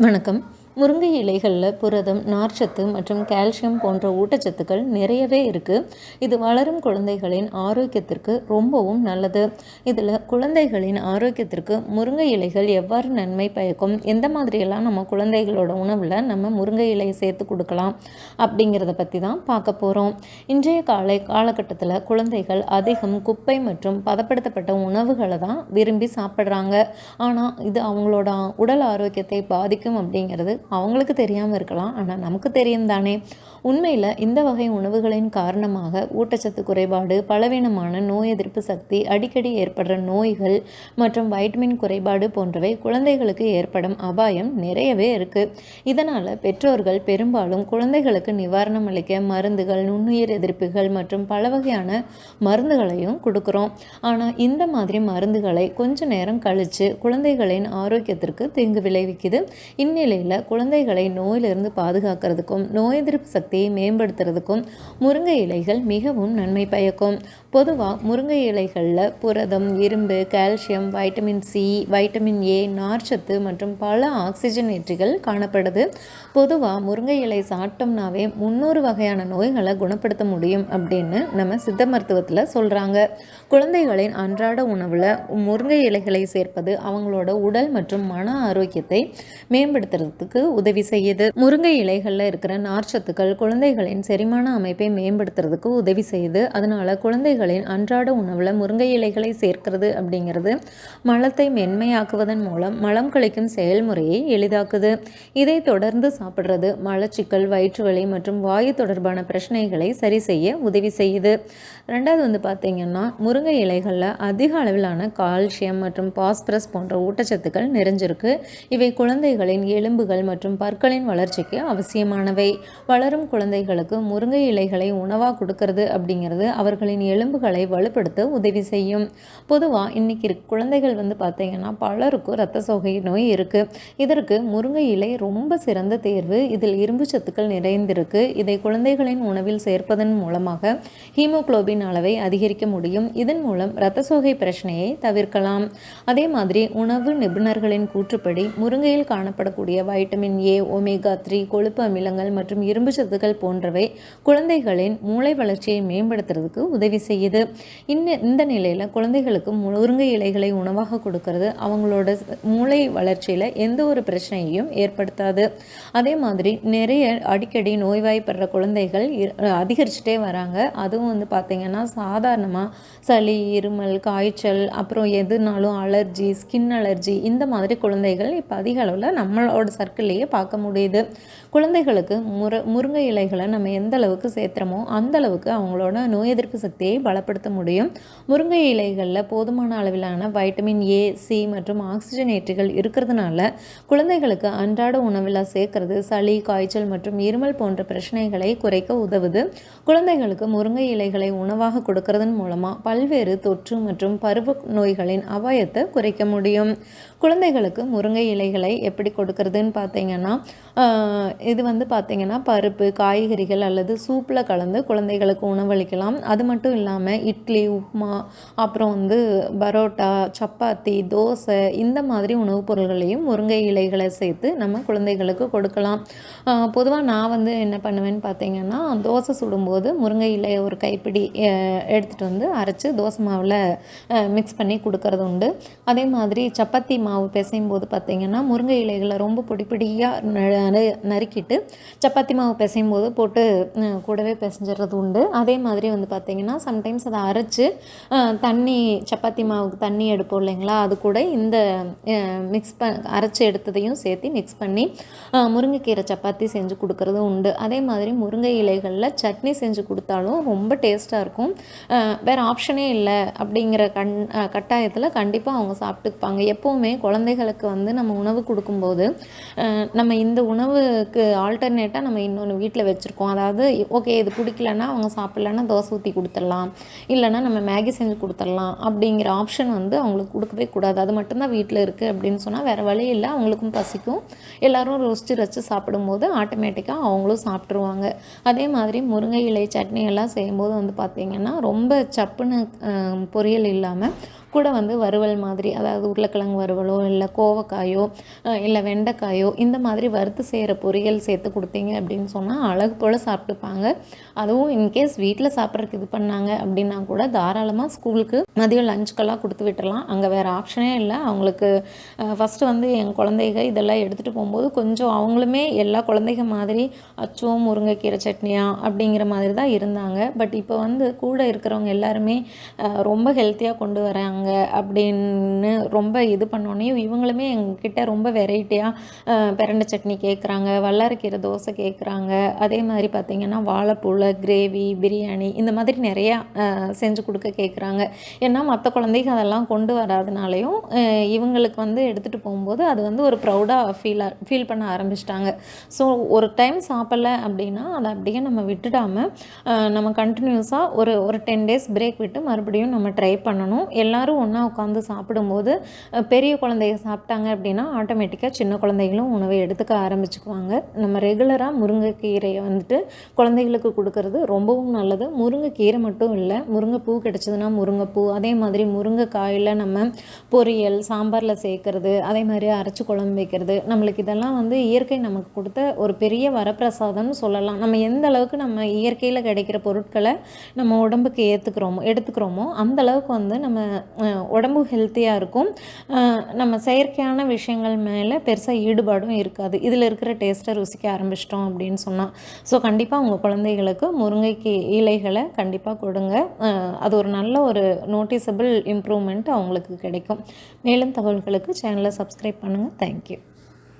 வணக்கம். முருங்கை இலைகளில் புரதம் நார்ச்சத்து மற்றும் கால்சியம் போன்ற ஊட்டச்சத்துக்கள் நிறையவே இருக்குது இது வளரும் குழந்தைகளின் ஆரோக்கியத்திற்கு ரொம்பவும் நல்லது. இதில் குழந்தைகளின் ஆரோக்கியத்திற்கு முருங்கை இலைகள் எவ்வாறு நன்மை பயக்கும்? எந்த மாதிரியெல்லாம் நம்ம குழந்தைகளோட உணவில் நம்ம முருங்கை இலையை சேர்த்து கொடுக்கலாம் அப்படிங்கிறத பற்றி தான் பார்க்க போகிறோம் இன்றைய காலை காலகட்டத்தில் குழந்தைகள் அதிகம் குப்பை மற்றும் பதப்படுத்தப்பட்ட உணவுகளை தான் விரும்பி சாப்பிட்றாங்க. ஆனால் இது அவங்களோட உடல் ஆரோக்கியத்தை பாதிக்கும் அப்படிங்கிறது அவங்களுக்கு தெரியாமல் இருக்கலாம். ஆனால் நமக்கு தெரியும் தானே. உண்மையில் இந்த வகை உணவுகளின் காரணமாக ஊட்டச்சத்து குறைபாடு பலவீனமான நோய் எதிர்ப்பு சக்தி அடிக்கடி ஏற்படுற நோய்கள் மற்றும் வைட்டமின் குறைபாடு போன்றவை குழந்தைகளுக்கு ஏற்படும் அபாயம் நிறையவே இருக்குது இதனால் பெற்றோர்கள் பெரும்பாலும் குழந்தைகளுக்கு நிவாரணம் அளிக்க மருந்துகள் நுண்ணுயிர் எதிர்ப்புகள் மற்றும் பல வகையான மருந்துகளையும் கொடுக்குறோம். ஆனால் இந்த மாதிரி மருந்துகளை கொஞ்ச நேரம் கழித்து குழந்தைகளின் ஆரோக்கியத்திற்கு தீங்கு விளைவிக்குது. இந்நிலையில் குழந்தைகளை நோயிலிருந்து பாதுகாக்கிறதுக்கும் நோய் எதிர்ப்பு சக்தியை மேம்படுத்துறதுக்கும் முருங்கை இலைகள் மிகவும் நன்மை பயக்கும். பொதுவாக முருங்கை இலைகளில் புரதம் இரும்பு calcium vitamin C vitamin A நார்ச்சத்து மற்றும் பல ஆக்சிஜன் ஏற்றிகள் காணப்படுது. பொதுவாக முருங்கை இலை சாப்பிட்டோம்னாவே முன்னூறு வகையான நோய்களை குணப்படுத்த முடியும் அப்படின்னு நம்ம சித்த மருத்துவத்தில் சொல்கிறாங்க குழந்தைகளின் அன்றாட உணவில் முருங்கை இலைகளை சேர்ப்பது அவங்களோட உடல் மற்றும் மன ஆரோக்கியத்தை மேம்படுத்துறதுக்கு உதவி செய்யுது. முருங்கை இலைகளில் இருக்கிற நார்ச்சத்துக்கள் குழந்தைகளின் செரிமான அமைப்பை மேம்படுத்துறதுக்கு உதவி செய்யுது. அதனால குழந்தைகளின் அன்றாட உணவில் முருங்கை இலைகளை சேர்க்கிறது அப்படிங்கிறது மலத்தை மென்மையாக்குவதன் மூலம் மலம் கழிக்கும் செயல்முறையை எளிதாக்குது. இதை தொடர்ந்து சாப்பிட்றது மலச்சிக்கல் வயிற்றுவலி மற்றும் வாயு தொடர்பான பிரச்சனைகளை சரி செய்ய உதவி செய்யுது. ரெண்டாவது வந்து பார்த்திங்கன்னா முருங்கை இலைகளில் அதிக அளவிலான கால்சியம் மற்றும் பாஸ்பரஸ் போன்ற ஊட்டச்சத்துக்கள் நிறைஞ்சிருக்கு. இவை குழந்தைகளின் எலும்புகள் மற்றும் மற்றும் பற்களின் வளர்ச்சிக்கு அவசியமானவை. வளரும் குழந்தைகளுக்கு முருங்கை இலைகளை உணவாக கொடுக்கறது அப்படிங்கிறது அவர்களின் எலும்புகளை வலுப்படுத்த உதவி செய்யும். பொதுவாக இன்றைக்கி குழந்தைகள் வந்து பார்த்திங்கன்னா பலருக்கும் ரத்த சோகை நோய் இருக்குது இதற்கு முருங்கை இலை ரொம்ப சிறந்த தேர்வு. இதில் இரும்பு சத்துக்கள் நிறைந்திருக்கு. இதை குழந்தைகளின் உணவில் சேர்ப்பதன் மூலமாக ஹீமோகுளோபின் அளவை அதிகரிக்க முடியும். இதன் மூலம் இரத்த சோகை பிரச்சனையை தவிர்க்கலாம். அதே மாதிரி உணவு நிபுணர்களின் கூற்றுப்படி முருங்கையில் காணப்படக்கூடிய வைட்டமின் ஏ ஒமேகா த்ரீ கொழுப்பு அமிலங்கள் மற்றும் இரும்பு சத்துக்கள் போன்றவை குழந்தைகளின் மூளை வளர்ச்சியை மேம்படுத்துறதுக்கு உதவி செய்யுது. இன்ன இந்த நிலையில் குழந்தைகளுக்கு முருங்கை இலைகளை உணவாக கொடுக்கறது அவங்களோட மூளை வளர்ச்சியில் எந்த ஒரு பிரச்சனையையும் ஏற்படுத்தாது. அதே மாதிரி நிறைய அடிக்கடி நோய்வாய்ப்படுற குழந்தைகள் அதிகரிச்சுட்டே வராங்க. அதுவும் வந்து பார்த்திங்கன்னா சாதாரணமாக சளி இருமல் காய்ச்சல் அப்புறம் எதுனாலும் அலர்ஜி ஸ்கின் அலர்ஜி இந்த மாதிரி குழந்தைகள் இப்போ அதிக அளவில் நம்மளோட சர்க்கிள் சர்க்கிள்லேயே பார்க்க முடியுது. குழந்தைகளுக்கு முரு முருங்கை இலைகளை நம்ம எந்த அளவுக்கு சேர்த்துறோமோ அந்த அளவுக்கு அவங்களோட நோய் எதிர்ப்பு சக்தியை பலப்படுத்த முடியும். முருங்கை இலைகளில் போதுமான அளவிலான வைட்டமின் ஏ சி மற்றும் ஆக்சிஜனேற்றுகள் இருக்கிறதுனால குழந்தைகளுக்கு அன்றாட உணவில் சேர்க்கறது சளி காய்ச்சல் மற்றும் இருமல் போன்ற பிரச்சனைகளை குறைக்க உதவுது. குழந்தைகளுக்கு முருங்கை இலைகளை உணவாக கொடுக்கறதன் மூலமாக பல்வேறு தொற்று மற்றும் பருவ நோய்களின் அபாயத்தை குறைக்க முடியும். குழந்தைகளுக்கு முருங்கை இலைகளை எப்படி கொடுக்கறதுன்னு பார்த்தீங்கன்னா இது வந்து பார்த்திங்கன்னா பருப்பு காய்கறிகள் அல்லது சூப்பில் கலந்து குழந்தைகளுக்கு உணவளிக்கலாம். அது மட்டும் இல்லாமல் இட்லி உப்மா அப்புறம் வந்து பரோட்டா சப்பாத்தி தோசை இந்த மாதிரி உணவுப் பொருள்களையும் முருங்கை இலைகளை சேர்த்து நம்ம குழந்தைகளுக்கு கொடுக்கலாம். பொதுவாக நான் வந்து என்ன பண்ணுவேன்னு பார்த்தீங்கன்னா தோசை சுடும்போது முருங்கை இலையை ஒரு கைப்பிடி எடுத்துகிட்டு வந்து அரைச்சி தோசை மாவில் மிக்ஸ் பண்ணி கொடுக்கறது உண்டு. அதே மாதிரி சப்பாத்தி மாவு பிசையும் போது பார்த்திங்கன்னா முருங்கை இலைகளை ரொம்ப பொடி பொடியாக நறுக்கிட்டு சப்பாத்தி மாவு பிசையும் போது போட்டு கூடவே பிசைஞ்சிடுறது உண்டு. அதே மாதிரி வந்து பார்த்திங்கன்னா சம்டைம்ஸ் அதை அரைச்சி தண்ணி சப்பாத்தி மாவுக்கு தண்ணி எடுப்போம் இல்லைங்களா? அது கூட இந்த மிக்ஸ் ப அரைச்சி எடுத்ததையும் சேர்த்து மிக்ஸ் பண்ணி முருங்கைக்கீரை சப்பாத்தி செஞ்சு கொடுக்குறதும் உண்டு. அதே மாதிரி முருங்கை இலைகளில் சட்னி செஞ்சு கொடுத்தாலும் ரொம்ப டேஸ்ட்டாக இருக்கும். வேறு ஆப்ஷனே இல்லை அப்படிங்கிற கண் கட்டாயத்தில் கண்டிப்பாக அவங்க சாப்பிட்டுப்பாங்க. எப்போவுமே குழந்தைகளுக்கு வந்து நம்ம உணவு கொடுக்கும்போது நம்ம இந்த உணவுக்கு ஆல்டர்னேட்டாக நம்ம இன்னொன்று வீட்டில் வச்சுருக்கோம். அதாவது ஓகே இது பிடிக்கலன்னா அவங்க சாப்பிட்லன்னா தோசை ஊற்றி கொடுத்துடலாம். இல்லைன்னா நம்ம மேகி செஞ்சு கொடுத்துடலாம் அப்படிங்கிற ஆப்ஷன் வந்து அவங்களுக்கு கொடுக்கவே கூடாது. அது மட்டும்தான் வீட்டில் இருக்குது அப்படின்னு சொன்னால் வேறு வழி இல்லை. அவங்களுக்கும் பசிக்கும். எல்லோரும் ரொஸ்ட்டு ரசித்து சாப்பிடும்போது ஆட்டோமேட்டிக்காக அவங்களும் சாப்பிட்ருவாங்க அதே மாதிரி முருங்கை இலை சட்னி எல்லாம் செய்யும்போது வந்து பார்த்திங்கன்னா ரொம்ப சப்புன்னு பொரியல் இல்லாமல் கூட வந்து வறுவல் மாதிரி அதாவது உருளைக்கிழங்கு வறுவலோ இல்லை கோவக்காயோ இல்லை வெண்டைக்காயோ இந்த மாதிரி வறுத்து செய்கிற பொரியல் சேர்த்து கொடுத்தீங்க அப்படின்னு சொன்னால் அழகு போல் சாப்பிட்டுப்பாங்க. அதுவும் இன்கேஸ் வீட்டில் சாப்பிட்றதுக்கு இது பண்ணாங்க அப்படின்னா கூட தாராளமாக ஸ்கூலுக்கு மதியம் லஞ்சுக்கெல்லாம் கொடுத்து விட்டுறலாம். அங்கே வேறு ஆப்ஷனே இல்லை. அவங்களுக்கு ஃபஸ்ட்டு வந்து என் குழந்தைக இதெல்லாம் எடுத்துகிட்டு போகும்போது கொஞ்சம் அவங்களுமே எல்லா குழந்தைங்க மாதிரி அச்சோ முருங்கைக்கீரை சட்னியா அப்படிங்கிற மாதிரி தான் இருந்தாங்க. பட் இப்போ வந்து கூட இருக்கிறவங்க எல்லாருமே ரொம்ப ஹெல்த்தியாக கொண்டு வராங்க. அப்படின்னு ரொம்ப இது பண்ணோன்னே இவங்களுமே எங்ககிட்ட ரொம்ப வெரைட்டியாக பிரண்டை சட்னி கேட்குறாங்க வல்லாரக்கீரை தோசை கேட்குறாங்க அதே மாதிரி பார்த்திங்கன்னா வாழைப்பூவில் கிரேவி பிரியாணி இந்த மாதிரி நிறையா செஞ்சு கொடுக்க கேட்குறாங்க ஏன்னா மற்ற குழந்தைங்க அதெல்லாம் கொண்டு வராதனாலையும் இவங்களுக்கு வந்து எடுத்துகிட்டு போகும்போது அது வந்து ஒரு ப்ரௌடாக ஃபீலாக ஃபீல் பண்ண ஆரம்பிச்சிட்டாங்க. ஸோ ஒரு டைம் சாப்பிட்ல அப்படின்னா அதை அப்படியே நம்ம விட்டுடாமல் நம்ம கண்டினியூஸாக ஒரு ஒரு டென் டேஸ் பிரேக் விட்டு மறுபடியும் நம்ம ட்ரை பண்ணணும். எல்லோரும் எல்லோரும் ஒன்றா உட்காந்து சாப்பிடும்போது பெரிய குழந்தைங்க சாப்பிட்டாங்க அப்படின்னா ஆட்டோமேட்டிக்காக சின்ன குழந்தைகளும் உணவை எடுத்துக்க ஆரம்பிச்சுக்குவாங்க. நம்ம ரெகுலராக முருங்கைக்கீரையை வந்துட்டு குழந்தைகளுக்கு கொடுக்கறது ரொம்பவும் நல்லது. முருங்கைக்கீரை மட்டும் இல்லை முருங்கைப்பூ கிடச்சதுன்னா முருங்கைப்பூ அதே மாதிரி முருங்கைக்காயில் நம்ம பொரியல் சாம்பாரில் சேர்க்குறது அதே மாதிரி அரைச்சி குழம்பு வைக்கிறது. நம்மளுக்கு இதெல்லாம் வந்து இயற்கை நமக்கு கொடுத்த ஒரு பெரிய வரப்பிரசாதம்னு சொல்லலாம். நம்ம எந்த அளவுக்கு நம்ம இயற்கையில் கிடைக்கிற பொருட்களை நம்ம உடம்புக்கு ஏற்றுக்கிறோமோ எடுத்துக்கிறோமோ அந்த அளவுக்கு வந்து நம்ம உடம்பு ஹெல்த்தியாக இருக்கும். நம்ம செயற்கையான விஷயங்கள் மேலே பெருசாக ஈடுபாடும் இருக்காது. இதில் இருக்கிற டேஸ்ட்டை ருசிக்க ஆரம்பிச்சிட்டோம் அப்படின்னு சொன்னால் ஸோ கண்டிப்பாக உங்கள் குழந்தைகளுக்கு முருங்கைக்கு இலைகளை கண்டிப்பாக கொடுங்க. அது ஒரு நல்ல ஒரு நோட்டிசபிள் இம்ப்ரூவ்மெண்ட் அவங்களுக்கு கிடைக்கும். மேலும் தகவல்களுக்கு சேனலை சப்ஸ்கிரைப் பண்ணுங்கள் தேங்க்யூ